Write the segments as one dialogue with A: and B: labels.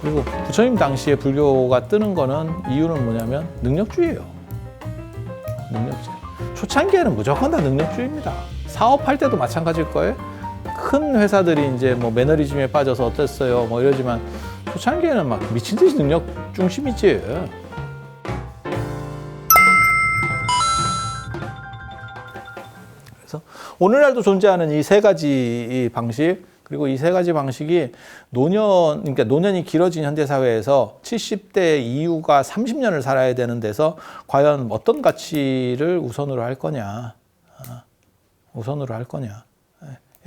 A: 그리고 부처님 당시에 불교가 뜨는 거는 이유는 뭐냐면 능력주의예요. 능력주의. 초창기에는 무조건 다 능력주의입니다. 사업할 때도 마찬가지일 거예요. 큰 회사들이 이제 뭐 매너리즘에 빠져서 어땠어요 뭐 이러지만 초창기에는 막 미친 듯이 능력 중심이지. 그래서 오늘날도 존재하는 이 세 가지 이 방식 그리고 이 세 가지 방식이 노년 그러니까 노년이 길어진 현대 사회에서 70대 이후가 30년을 살아야 되는 데서 과연 어떤 가치를 우선으로 할 거냐 아, 우선으로 할 거냐에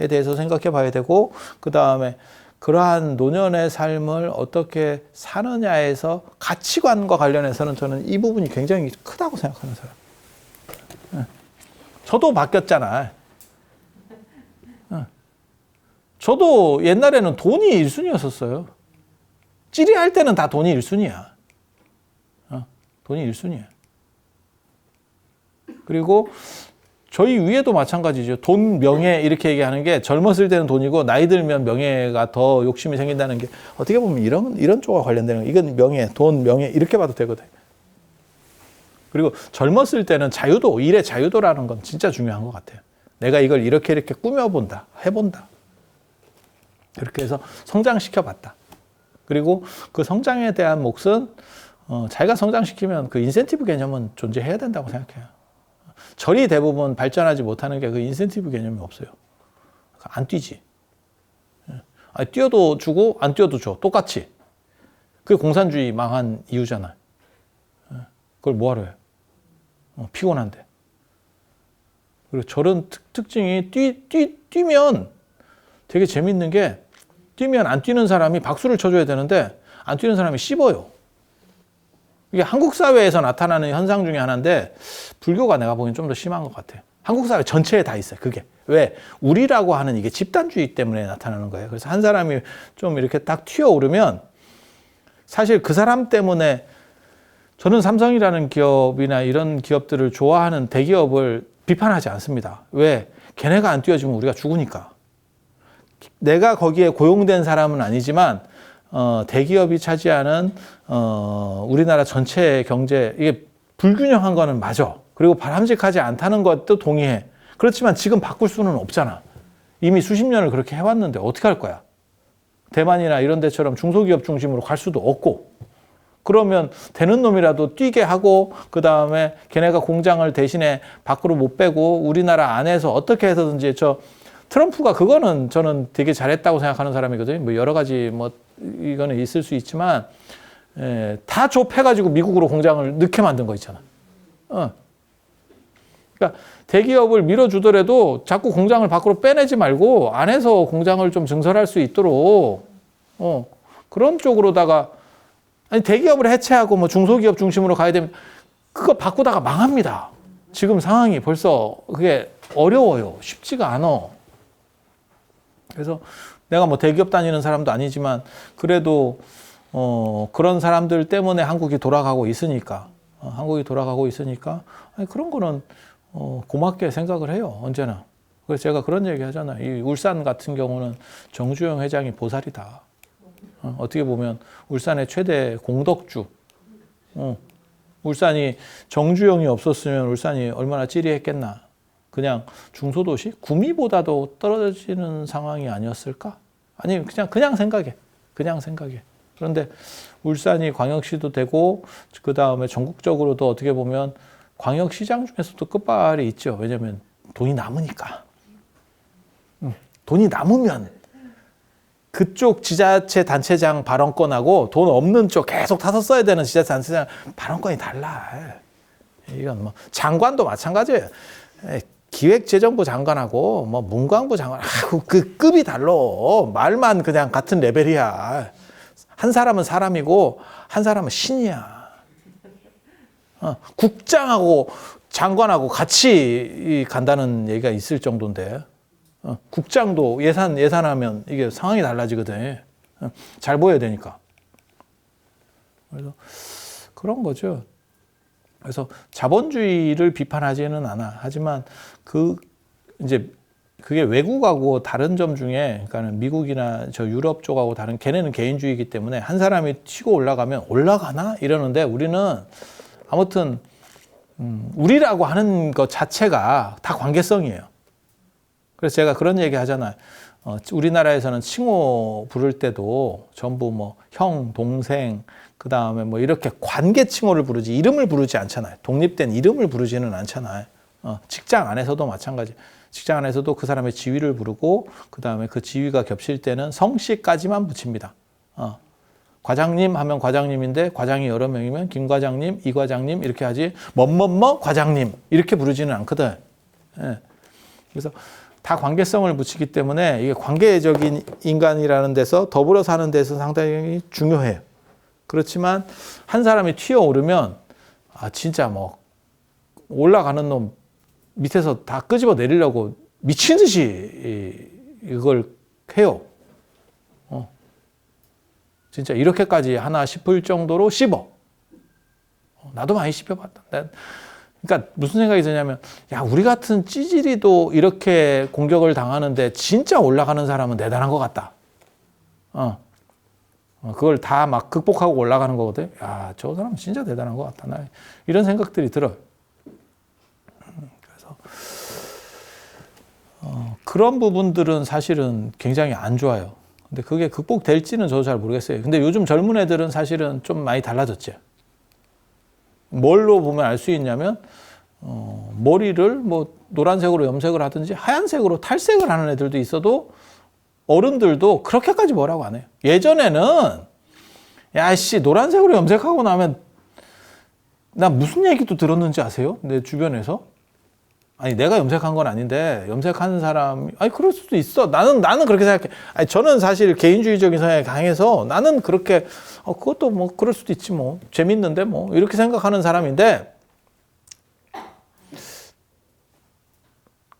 A: 대해서 생각해 봐야 되고 그 다음에 그러한 노년의 삶을 어떻게 사느냐에서 가치관과 관련해서는 저는 이 부분이 굉장히 크다고 생각하는 사람. 예. 저도 바뀌었잖아. 예. 저도 옛날에는 돈이 1순위였었어요. 찌리할 때는 다 돈이 1순위야. 어, 돈이 1순위야. 그리고 저희 위에도 마찬가지죠. 돈, 명예 이렇게 얘기하는 게 젊었을 때는 돈이고 나이 들면 명예가 더 욕심이 생긴다는 게 어떻게 보면 이런 이런 쪽과 관련되는 거. 이건 명예, 돈, 명예 이렇게 봐도 되거든. 그리고 젊었을 때는 자유도, 일의 자유도라는 건 진짜 중요한 것 같아요. 내가 이걸 이렇게 이렇게 꾸며본다, 해본다. 그렇게 해서 성장시켜 봤다. 그리고 그 성장에 대한 몫은 어, 자기가 성장시키면 그 인센티브 개념은 존재해야 된다고 생각해요. 절이 대부분 발전하지 못하는 게 그 인센티브 개념이 없어요. 안 뛰지. 예. 아니, 뛰어도 주고 안 뛰어도 줘. 똑같이. 그게 공산주의 망한 이유잖아. 예. 그걸 뭐하러 해? 어, 피곤한데. 그리고 저런 특, 특징이 뛰, 뛰, 뛰면 되게 재밌는 게 뛰면 안 뛰는 사람이 박수를 쳐줘야 되는데 안 뛰는 사람이 씹어요. 이게 한국 사회에서 나타나는 현상 중에 하나인데 불교가 내가 보기엔 좀 더 심한 것 같아요. 한국 사회 전체에 다 있어요. 그게 왜 우리라고 하는 이게 집단주의 때문에 나타나는 거예요. 그래서 한 사람이 좀 이렇게 딱 튀어 오르면 사실 그 사람 때문에 저는 삼성이라는 기업이나 이런 기업들을 좋아하는 대기업을 비판하지 않습니다. 왜 걔네가 안 뛰어주면 우리가 죽으니까. 내가 거기에 고용된 사람은 아니지만 어, 대기업이 차지하는 어, 우리나라 전체 경제 이게 불균형한 거는 맞아. 그리고 바람직하지 않다는 것도 동의해. 그렇지만 지금 바꿀 수는 없잖아. 이미 수십 년을 그렇게 해왔는데 어떻게 할 거야? 대만이나 이런 데처럼 중소기업 중심으로 갈 수도 없고. 그러면 되는 놈이라도 뛰게 하고 그 다음에 걔네가 공장을 대신에 밖으로 못 빼고 우리나라 안에서 어떻게 해서든지 저 트럼프가 그거는 저는 되게 잘했다고 생각하는 사람이거든요. 뭐 여러 가지 뭐 이거는 있을 수 있지만 예, 다 좁혀가지고 미국으로 공장을 넣게 만든 거 있잖아. 어. 그러니까 대기업을 밀어주더라도 자꾸 공장을 밖으로 빼내지 말고 안에서 공장을 좀 증설할 수 있도록 어, 그런 쪽으로다가 아니 대기업을 해체하고 뭐 중소기업 중심으로 가야 되면 그거 바꾸다가 망합니다. 지금 상황이 벌써 그게 어려워요. 쉽지가 않아. 그래서 내가 뭐 대기업 다니는 사람도 아니지만 그래도 어 그런 사람들 때문에 한국이 돌아가고 있으니까 어, 한국이 돌아가고 있으니까 아니 그런 거는 어 고맙게 생각을 해요 언제나. 그래서 제가 그런 얘기 하잖아요. 이 울산 같은 경우는 정주영 회장이 보살이다. 어, 어떻게 보면 울산의 최대 공덕주. 어, 울산이 정주영이 없었으면 울산이 얼마나 찌리했겠나 그냥 중소도시 구미보다도 떨어지는 상황이 아니었을까? 아니 그냥 그냥 생각해. 그냥 생각해. 그런데 울산이 광역시도 되고 그 다음에 전국적으로도 어떻게 보면 광역시장 중에서도 끝발이 있죠. 왜냐하면 돈이 남으니까. 응. 돈이 남으면 그쪽 지자체 단체장 발언권하고 돈 없는 쪽 계속 타서 써야 되는 지자체 단체장 발언권이 달라. 이건 뭐 장관도 마찬가지예요. 기획재정부 장관하고 뭐 문광부 장관 하고 그 급이 달라 말만 그냥 같은 레벨이야. 한 사람은 사람이고 한 사람은 신이야. 어, 국장하고 장관하고 같이 간다는 얘기가 있을 정도인데 어, 국장도 예산 예산하면 이게 상황이 달라지거든. 어, 잘 보여야 되니까. 그래서 그런 거죠. 그래서 자본주의를 비판하지는 않아. 하지만 그 이제 그게 외국하고 다른 점 중에 그러니까는 미국이나 저 유럽 쪽하고 다른 걔네는 개인주의이기 때문에 한 사람이 튀고 올라가면 올라가나 이러는데 우리는 아무튼 음, 우리라고 하는 것 자체가 다 관계성이에요. 그래서 제가 그런 얘기 하잖아요. 어, 우리나라에서는 칭호 부를 때도 전부 뭐 형, 동생, 그 다음에 뭐 이렇게 관계 칭호를 부르지 이름을 부르지 않잖아요. 독립된 이름을 부르지는 않잖아요. 어, 직장 안에서도 마찬가지. 직장 안에서도 그 사람의 지위를 부르고 그 다음에 그 지위가 겹칠 때는 성씨까지만 붙입니다. 어, 과장님 하면 과장님인데 과장이 여러 명이면 김 과장님, 이 과장님 이렇게 하지 뭐뭐뭐 과장님 이렇게 부르지는 않거든. 예. 그래서 다 관계성을 붙이기 때문에 이게 관계적인 인간이라는 데서 더불어 사는 데서 상당히 중요해요. 그렇지만 한 사람이 튀어 오르면 아 진짜 뭐 올라가는 놈 밑에서 다 끄집어 내리려고 미친 듯이 이걸 해요. 어. 진짜 이렇게까지 하나 싶을 정도로 씹어. 어, 나도 많이 씹혀봤다. 그러니까 무슨 생각이 드냐면 야 우리 같은 찌질이도 이렇게 공격을 당하는데 진짜 올라가는 사람은 대단한 것 같다. 어. 어 그걸 다 막 극복하고 올라가는 거거든. 야, 저 사람 진짜 대단한 것 같다. 나 이런 생각들이 들어. 그래서 어, 그런 부분들은 사실은 굉장히 안 좋아요. 근데 그게 극복될지는 저도 잘 모르겠어요. 근데 요즘 젊은 애들은 사실은 좀 많이 달라졌죠. 뭘로 보면 알 수 있냐면 어, 머리를 뭐 노란색으로 염색을 하든지 하얀색으로 탈색을 하는 애들도 있어도 어른들도 그렇게까지 뭐라고 안 해요. 예전에는 야씨 노란색으로 염색하고 나면 나 무슨 얘기도 들었는지 아세요? 내 주변에서 아니 내가 염색한 건 아닌데 염색하는 사람이 아니 그럴 수도 있어. 나는 나는 그렇게 생각해. 아니 저는 사실 개인주의적인 성향이 강해서 나는 그렇게 어 그것도 뭐 그럴 수도 있지 뭐 재밌는데 뭐 이렇게 생각하는 사람인데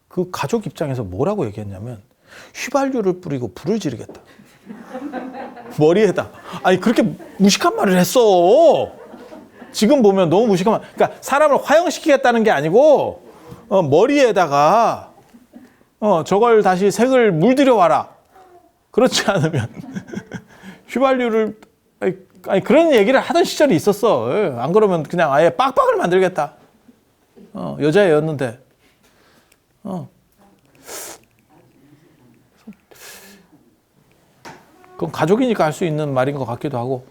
A: 그 가족 입장에서 뭐라고 얘기했냐면 휘발유를 뿌리고 불을 지르겠다. 머리에다. 아니 그렇게 무식한 말을 했어. 지금 보면 너무 무식한 말. 그러니까 사람을 화형시키겠다는 게 아니고 어, 머리에다가 어, 저걸 다시 색을 물들여 와라. 그렇지 않으면 휘발유를 아니, 아니, 그런 얘기를 하던 시절이 있었어. 예, 안 그러면 그냥 아예 빡빡을 만들겠다. 어, 여자애였는데. 어. 그건 가족이니까 할 수 있는 말인 것 같기도 하고.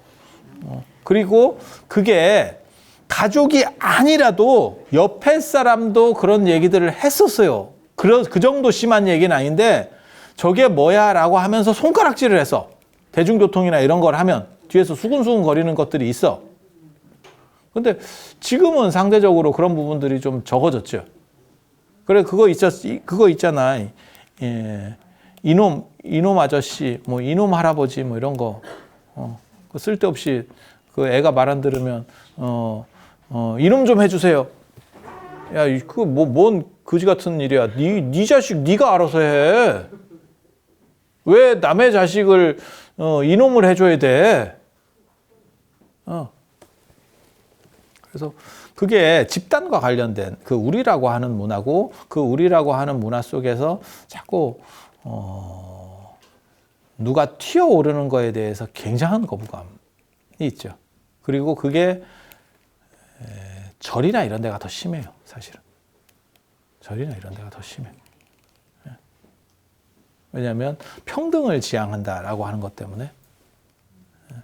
A: 어. 그리고 그게 가족이 아니라도 옆에 사람도 그런 얘기들을 했었어요. 그, 그 정도 심한 얘기는 아닌데 저게 뭐야 라고 하면서 손가락질을 해서 대중교통이나 이런 걸 하면 뒤에서 수근수근 거리는 것들이 있어. 근데 지금은 상대적으로 그런 부분들이 좀 적어졌죠. 그래, 그거 있잖, 그거 있잖아. 예. 이놈, 이놈 아저씨, 뭐, 이놈 할아버지, 뭐, 이런 거. 어, 그 쓸데없이 그 애가 말 안 들으면, 어, 어, 이름 좀 해주세요. 야, 그 뭐 뭔 거지 같은 일이야. 네, 네 자식 네가 알아서 해. 왜 남의 자식을 어, 이놈을 해줘야 돼? 어. 그래서 그게 집단과 관련된 그 우리라고 하는 문화고 그 우리라고 하는 문화 속에서 자꾸 어, 누가 튀어오르는 거에 대해서 굉장한 거부감이 있죠. 그리고 그게 절이나 이런 데가 더 심해요, 사실은. 절이나 이런 데가 더 심해. 예. 왜냐하면 평등을 지향한다라고 하는 것 때문에 예.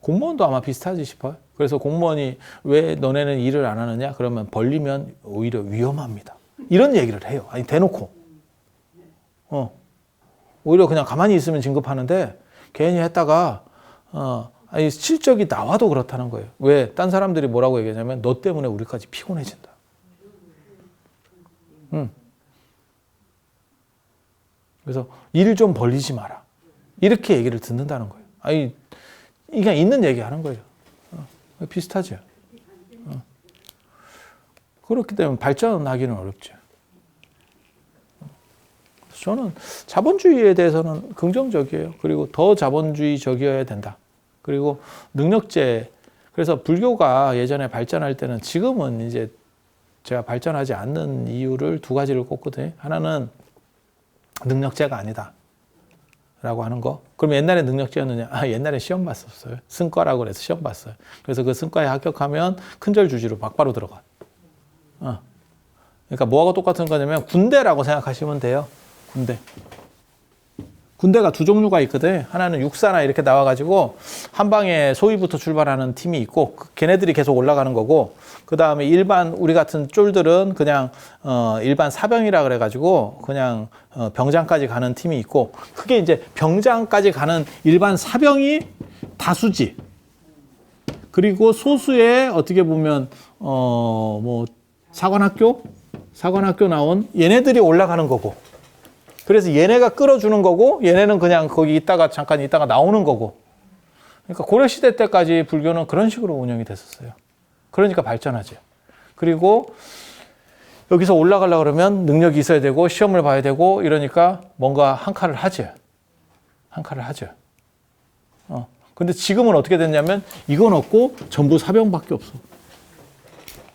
A: 공무원도 아마 비슷하지 싶어요. 그래서 공무원이 왜 너네는 일을 안 하느냐? 그러면 벌리면 오히려 위험합니다. 이런 얘기를 해요. 아니 대놓고. 어. 오히려 그냥 가만히 있으면 진급하는데 괜히 했다가 어, 아니, 실적이 나와도 그렇다는 거예요. 왜? 딴 사람들이 뭐라고 얘기하냐면 너 때문에 우리까지 피곤해진다. 응. 그래서 일 좀 벌리지 마라. 이렇게 얘기를 듣는다는 거예요. 아니, 그냥 있는 얘기 하는 거예요. 어, 비슷하죠. 어. 그렇기 때문에 발전하기는 어렵죠. 저는 자본주의에 대해서는 긍정적이에요. 그리고 더 자본주의적이어야 된다. 그리고 능력제 그래서 불교가 예전에 발전할 때는 지금은 이제 제가 발전하지 않는 이유를 두 가지를 꼽거든요. 하나는 능력제가 아니다. 라고 하는 거. 그럼 옛날에 능력제였느냐? 아, 옛날에 시험 봤었어요. 승과라고 그래서 시험 봤어요. 그래서 그 승과에 합격하면 큰절 주지로 막바로 들어가. 어. 그러니까 뭐하고 똑같은 거냐면 군대라고 생각하시면 돼요. 군대. 군대가 두 종류가 있거든. 하나는 육사나 이렇게 나와가지고 한 방에 소위부터 출발하는 팀이 있고 그- 걔네들이 계속 올라가는 거고 그 다음에 일반 우리 같은 쫄들은 그냥 어 일반 사병이라 그래가지고 그냥 어 병장까지 가는 팀이 있고 그게 이제 병장까지 가는 일반 사병이 다수지. 그리고 소수의 어떻게 보면 어 뭐 사관학교 사관학교 나온 얘네들이 올라가는 거고. 그래서 얘네가 끌어주는 거고 얘네는 그냥 거기 있다가 잠깐 있다가 나오는 거고. 그러니까 고려 시대 때까지 불교는 그런 식으로 운영이 됐었어요. 그러니까 발전하죠. 그리고 여기서 올라가려 그러면 능력이 있어야 되고 시험을 봐야 되고 이러니까 뭔가 한 칼을 하죠. 한 칼을 하죠. 어. 근데 지금은 어떻게 됐냐면 이건 없고 전부 사병밖에 없어.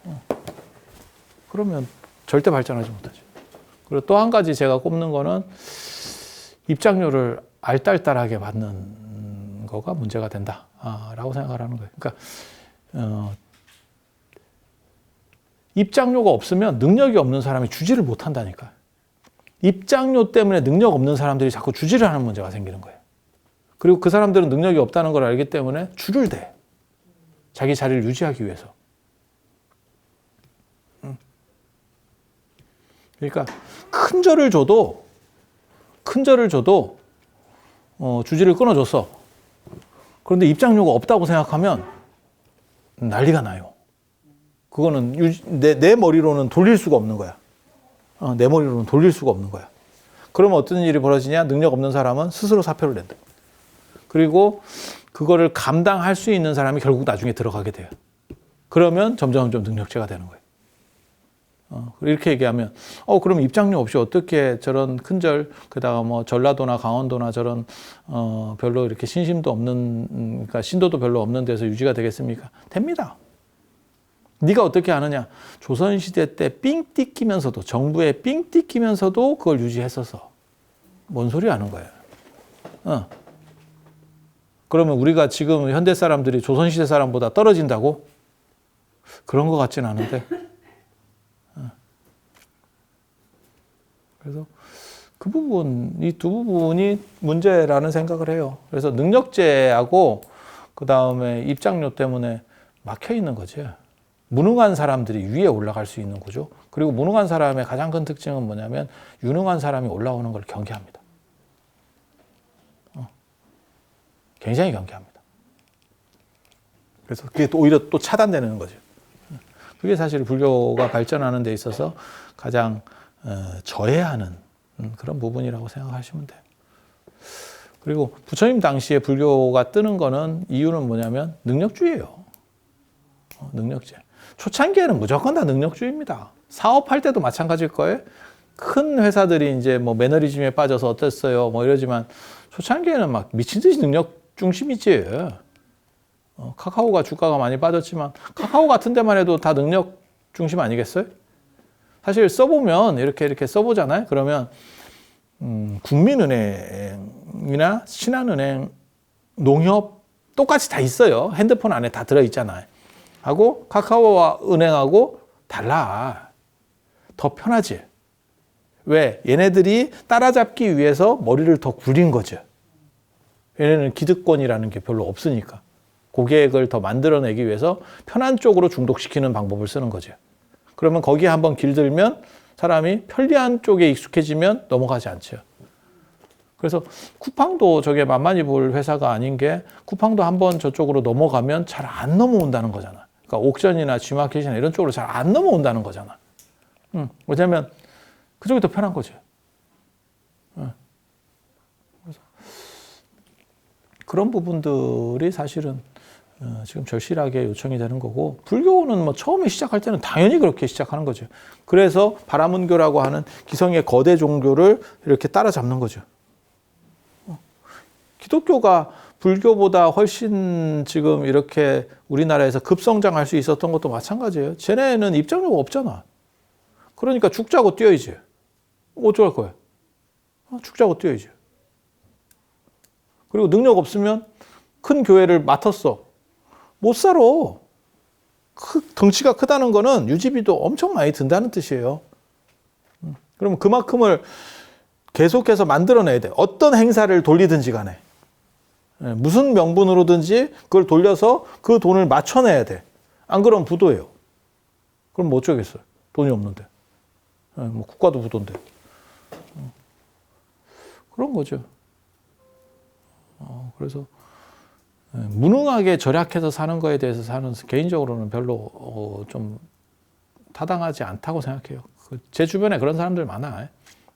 A: 어. 그러면 절대 발전하지 못하죠. 그리고 또 한 가지 제가 꼽는 거는 입장료를 알딸딸하게 받는 거가 문제가 된다라고 생각을 하는 거예요. 그러니까 어, 입장료가 없으면 능력이 없는 사람이 주지를 못한다니까. 입장료 때문에 능력 없는 사람들이 자꾸 주지를 하는 문제가 생기는 거예요. 그리고 그 사람들은 능력이 없다는 걸 알기 때문에 줄을 대. 자기 자리를 유지하기 위해서. 그러니까 큰 절을 줘도 큰 절을 줘도 어, 주지를 끊어줬어. 그런데 입장료가 없다고 생각하면 난리가 나요. 그거는 유, 내, 내 머리로는 돌릴 수가 없는 거야. 어, 내 머리로는 돌릴 수가 없는 거야. 그러면 어떤 일이 벌어지냐? 능력 없는 사람은 스스로 사표를 낸다. 그리고 그거를 감당할 수 있는 사람이 결국 나중에 들어가게 돼요. 그러면 점점 점 능력제가 되는 거예요. 어, 이렇게 얘기하면, 어, 그럼 입장료 없이 어떻게 저런 큰절, 게다가 뭐 전라도나 강원도나 저런, 어, 별로 이렇게 신심도 없는, 음, 그러니까 신도도 별로 없는 데서 유지가 되겠습니까? 됩니다. 네가 어떻게 아느냐? 조선 시대 때 삥 띠끼면서도, 정부에 삥 띠끼면서도 그걸 유지했어서. 뭔 소리 하는 거예요? 어. 그러면 우리가 지금 현대 사람들이 조선 시대 사람보다 떨어진다고? 그런 것 같진 않은데. 그래서 그 부분, 이 두 부분이 문제라는 생각을 해요. 그래서 능력제하고 그 다음에 입장료 때문에 막혀 있는 거죠. 무능한 사람들이 위에 올라갈 수 있는 구조. 그리고 무능한 사람의 가장 큰 특징은 뭐냐면 유능한 사람이 올라오는 걸 경계합니다. 어. 굉장히 경계합니다. 그래서 그게 또 오히려 또 차단되는 거죠. 그게 사실 불교가 발전하는 데 있어서 가장 어, 저해하는 음, 그런 부분이라고 생각하시면 돼요. 그리고 부처님 당시에 불교가 뜨는 거는 이유는 뭐냐면 능력주의예요. 어, 능력제. 초창기에는 무조건 다 능력주의입니다. 사업할 때도 마찬가지일 거예요. 큰 회사들이 이제 뭐 매너리즘에 빠져서 어땠어요, 뭐 이러지만 초창기에는 막 미친 듯이 능력 중심이지. 어, 카카오가 주가가 많이 빠졌지만 카카오 같은 데만 해도 다 능력 중심 아니겠어요? 사실 써보면 이렇게 이렇게 써보잖아요. 그러면 음, 국민은행이나 신한은행, 농협 똑같이 다 있어요. 핸드폰 안에 다 들어 있잖아요. 하고 카카오와 은행하고 달라. 더 편하지. 왜? 얘네들이 따라잡기 위해서 머리를 더 굴린 거죠. 얘네는 기득권이라는 게 별로 없으니까. 고객을 더 만들어내기 위해서 편한 쪽으로 중독시키는 방법을 쓰는 거죠. 그러면 거기에 한번 길들면 사람이 편리한 쪽에 익숙해지면 넘어가지 않죠. 그래서 쿠팡도 저게 만만히 볼 회사가 아닌 게 쿠팡도 한번 저쪽으로 넘어가면 잘 안 넘어온다는 거잖아. 그러니까 옥션이나 G마켓이나 이런 쪽으로 잘 안 넘어온다는 거잖아. 응. 왜냐면 그쪽이 더 편한 거죠. 응. 그래서 그런 부분들이 사실은 어, 지금 절실하게 요청이 되는 거고 불교는 뭐 처음에 시작할 때는 당연히 그렇게 시작하는 거죠. 그래서 바라문교라고 하는 기성의 거대 종교를 이렇게 따라잡는 거죠. 어, 기독교가 불교보다 훨씬 지금 이렇게 우리나라에서 급성장할 수 있었던 것도 마찬가지예요. 쟤네는 입장료가 없잖아. 그러니까 죽자고 뛰어야지. 어쩔 거야. 어, 축제하고 뛰어야지. 그리고 능력 없으면 큰 교회를 맡았어. 못 살아. 크, 덩치가 크다는 거는 유지비도 엄청 많이 든다는 뜻이에요. 음, 그러면 그만큼을 계속해서 만들어내야 돼. 어떤 행사를 돌리든지 간에. 예, 무슨 명분으로든지 그걸 돌려서 그 돈을 맞춰내야 돼. 안 그러면 부도예요. 그럼 뭐 어쩌겠어요. 돈이 없는데. 예, 뭐 국가도 부도인데. 어, 그런 거죠. 어, 그래서 예, 무능하게 절약해서 사는 거에 대해서 사는 개인적으로는 별로 어, 좀 타당하지 않다고 생각해요. 그제 주변에 그런 사람들 많아.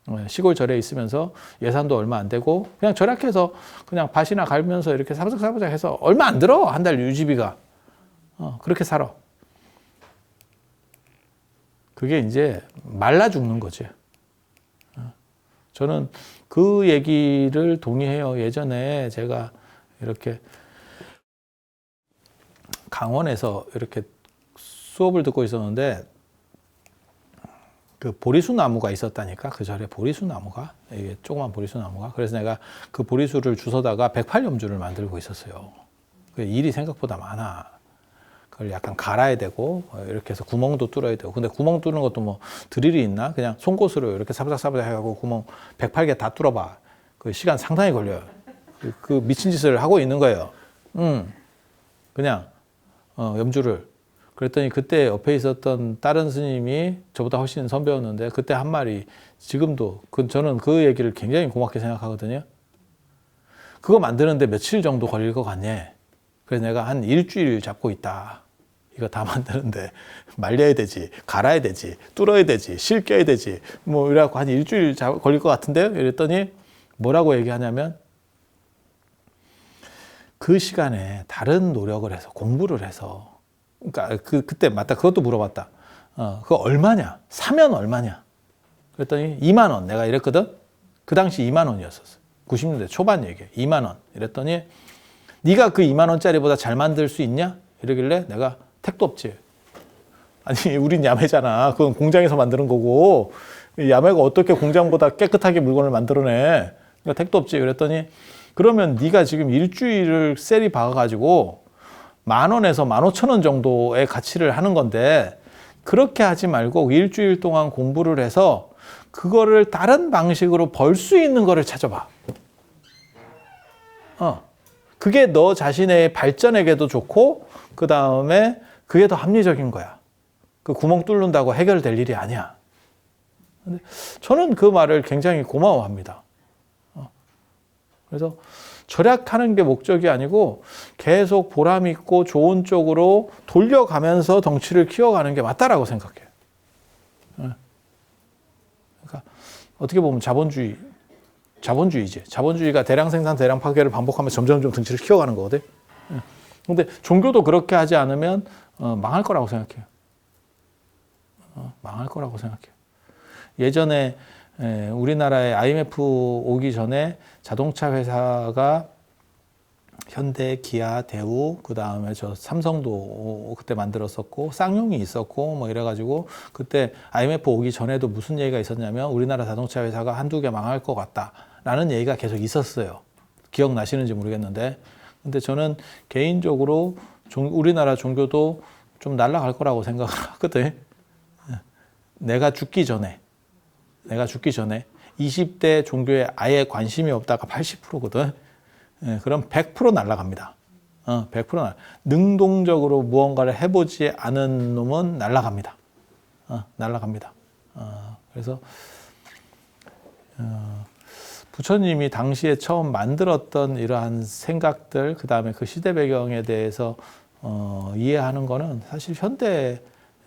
A: 어, 시골 절에 있으면서 예산도 얼마 안 되고 그냥 절약해서 그냥 밭이나 갈면서 이렇게 사부작사부작 해서 얼마 안 들어 한 달 유지비가 어, 그렇게 살아. 그게 이제 말라 죽는 거지. 어, 저는 그 얘기를 동의해요. 예전에 제가 이렇게 강원에서 이렇게 수업을 듣고 있었는데 그 보리수 나무가 있었다니까 그 절에 보리수 나무가 이게 조그만 보리수 나무가 그래서 내가 그 보리수를 주워다가 108염주를 만들고 있었어요. 그 일이 생각보다 많아. 그걸 약간 갈아야 되고 어, 이렇게 해서 구멍도 뚫어야 되고 근데 구멍 뚫는 것도 뭐 드릴이 있나 그냥 송곳으로 이렇게 사부작사부작 해가지고 구멍 108개 다 뚫어봐. 그 시간 상당히 걸려요. 그, 그 미친 짓을 하고 있는 거예요. 음, 그냥 어, 염주를 그랬더니 그때 옆에 있었던 다른 스님이 저보다 훨씬 선배였는데 그때 한 말이 지금도 그 저는 그 얘기를 굉장히 고맙게 생각하거든요. 그거 만드는데 며칠 정도 걸릴 것 같니? 그래서 내가 한 일주일 잡고 있다. 이거 다 만드는데 말려야 되지, 갈아야 되지, 뚫어야 되지, 실겨야 되지, 뭐 이래갖고 한 일주일 잡, 걸릴 것 같은데요? 이랬더니 뭐라고 얘기하냐면 그 시간에 다른 노력을 해서 공부를 해서 그러니까 그 그때 맞다 그것도 물어봤다. 어, 그거 얼마냐? 사면 얼마냐? 그랬더니 2만 원 내가 이랬거든. 그 당시 2만 원이었었어. 90년대 초반 얘기. 2만 원. 이랬더니 네가 그 2만 원짜리보다 잘 만들 수 있냐? 이러길래 내가 택도 없지. 아니 우린 야매잖아. 그건 공장에서 만드는 거고 야매가 어떻게 공장보다 깨끗하게 물건을 만들어내? 그러니까 택도 없지. 그랬더니 그러면 네가 지금 일주일을 셀이 박아가지고 만 원에서 만 오천 원 정도의 가치를 하는 건데 그렇게 하지 말고 일주일 동안 공부를 해서 그거를 다른 방식으로 벌 수 있는 거를 찾아봐. 어. 그게 너 자신의 발전에게도 좋고 그 다음에 그게 더 합리적인 거야. 그 구멍 뚫는다고 해결될 일이 아니야. 저는 그 말을 굉장히 고마워합니다. 어. 그래서 절약하는 게 목적이 아니고 계속 보람 있고 좋은 쪽으로 돌려가면서 덩치를 키워가는 게 맞다라고 생각해요. 예. 그러니까 어떻게 보면 자본주의, 자본주의지. 자본주의가 대량 생산, 대량 파괴를 반복하면서 점점점 덩치를 키워가는 거거든. 근데 종교도 그렇게 하지 않으면 어, 망할 거라고 생각해요. 어, 망할 거라고 생각해요. 예전에 에, 우리나라에 IMF 오기 전에 자동차 회사가 현대, 기아, 대우, 그 다음에 저 삼성도 그때 만들었었고 쌍용이 있었고 뭐 이래가지고 그때 IMF 오기 전에도 무슨 얘기가 있었냐면 우리나라 자동차 회사가 한두 개 망할 것 같다 라는 얘기가 계속 있었어요. 기억나시는지 모르겠는데 근데 저는 개인적으로 종, 우리나라 종교도 좀 날아갈 거라고 생각을 하거든. 내가 죽기 전에 내가 죽기 전에 20대 종교에 아예 관심이 없다가 80%거든. 예, 그럼 100% 날라갑니다. 어, 100% 날. 능동적으로 무언가를 해보지 않은 놈은 날라갑니다. 어, 날라갑니다. 어, 그래서 어, 부처님이 당시에 처음 만들었던 이러한 생각들, 그 다음에 그 시대 배경에 대해서 어, 이해하는 거는 사실 현대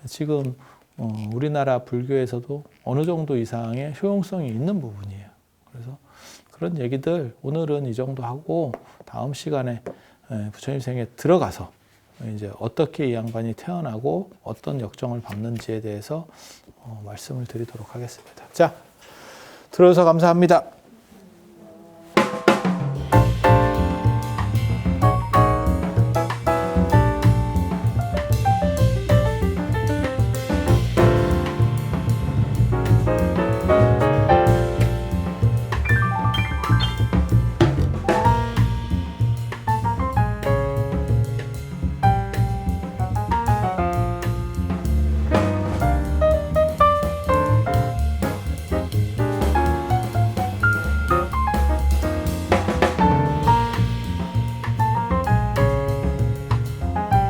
A: 지금 어, 우리나라 불교에서도 어느 정도 이상의 효용성이 있는 부분이에요. 그래서 그런 얘기들 오늘은 이 정도 하고 다음 시간에 에, 부처님 생에 들어가서 이제 어떻게 이 양반이 태어나고 어떤 역정을 밟는지에 대해서 어, 말씀을 드리도록 하겠습니다. 자, 들어줘서 감사합니다.